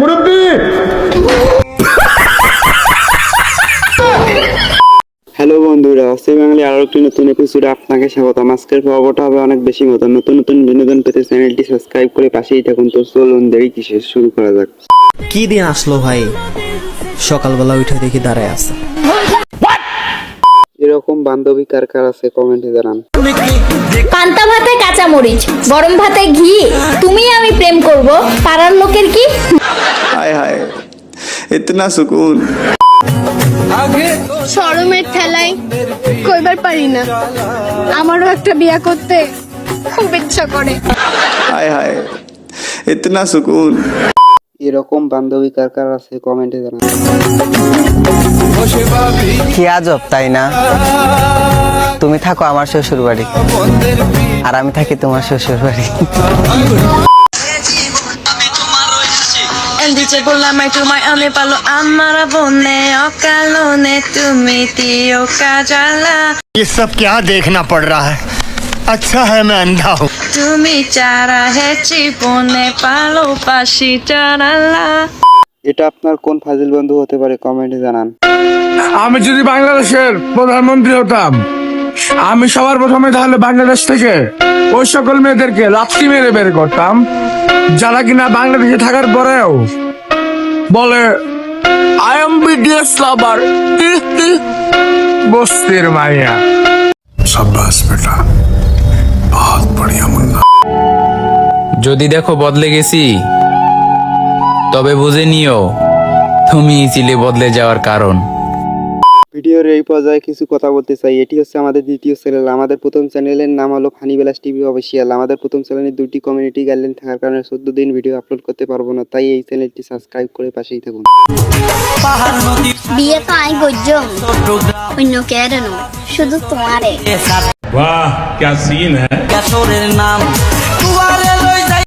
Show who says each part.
Speaker 1: মুরব্বী! হ্যালো বন্ধুরা অস্থির বাঙালি আরও একটি নতুন এপিসোডে আপনাকে স্বাগত আজকের পর্বটা হবে অনেক বেশি মতো। নতুন নতুন বিনোদন পেতে চ্যানেলটি সাবস্ক্রাইব করে পাশেই থাকুন। তো চলুন দেরি কিসের শুরু করা যাক।
Speaker 2: কি দিন আসলো ভাই? সকালবেলা উঠে দেখি দাঁড়ায় আছে।
Speaker 1: এরকম বান্ধবী কার কার আছে? কমেন্টে জানান।
Speaker 3: পান্তা ভাতে কাঁচা মরিচ গরম ভাতে ঘি তুমি প্রেম করব পাড়ার লোকের কি?
Speaker 4: হায় হায় ইতনা সুকুন।
Speaker 5: শরমের ঠেলায় কইবার পারি না। আমারও একটা বিয়া করতে খুব ইচ্ছা করে।
Speaker 4: হায় হায় ইতনা সুকুন।
Speaker 1: এরকম বান্ধবী কার কার আছে কমেন্টে জানান।
Speaker 6: কি আজব তাই না? তুমি থাকো আমার শ্বশুর বাড়ি আর আমি থাকি তোমার শ্বশুর বাড়ি
Speaker 7: দিছে বললাম তোমায় আমি পালো আমার বনে অকালনে তুমি তিও কাজালা
Speaker 8: ये सब क्या देखना पड़ रहा है अच्छा है मैं अंधा हूँ
Speaker 7: তুমি চারা হে জীবনে পালো পাশি চারালা
Speaker 1: এটা আপনার কোন ফাজিল বন্ধু হতে পারে কমেন্টে জানান
Speaker 9: আমি যদি বাংলাদেশের প্রধানমন্ত্রী হতাম আমি সবার প্রথমে তাহলে বাংলাদেশ থেকে ওই সকল মেয়েদেরকে লাথি মেরে বের করতাম। যারা কিনা বাংলাদেশে থাকার পরেও বলে আই এম বিডিএস লাভার বস্তির মাইয়া।
Speaker 10: যদি দেখো বদলে গেছি তবে বুঝে নিও তুমি ছিলে বদলে যাওয়ার কারণ।
Speaker 1: ভিডিওর এই পর্যায়ে কিছু কথা বলতে চাই। এটি হচ্ছে আমাদের দ্বিতীয় চ্যানেল। আমাদের প্রথম চ্যানেলের নাম হলো ফানিবেলাস টিভি অফিসিয়াল। আমাদের প্রথম চ্যানেলে দুটি কমিউনিটি গাইডলাইন থাকার কারণে চোদ্দ দিন ভিডিও আপলোড করতে পারব না তাই এই চ্যানেলটি সাবস্ক্রাইব করে পাশেই থাকুন।
Speaker 3: শুধু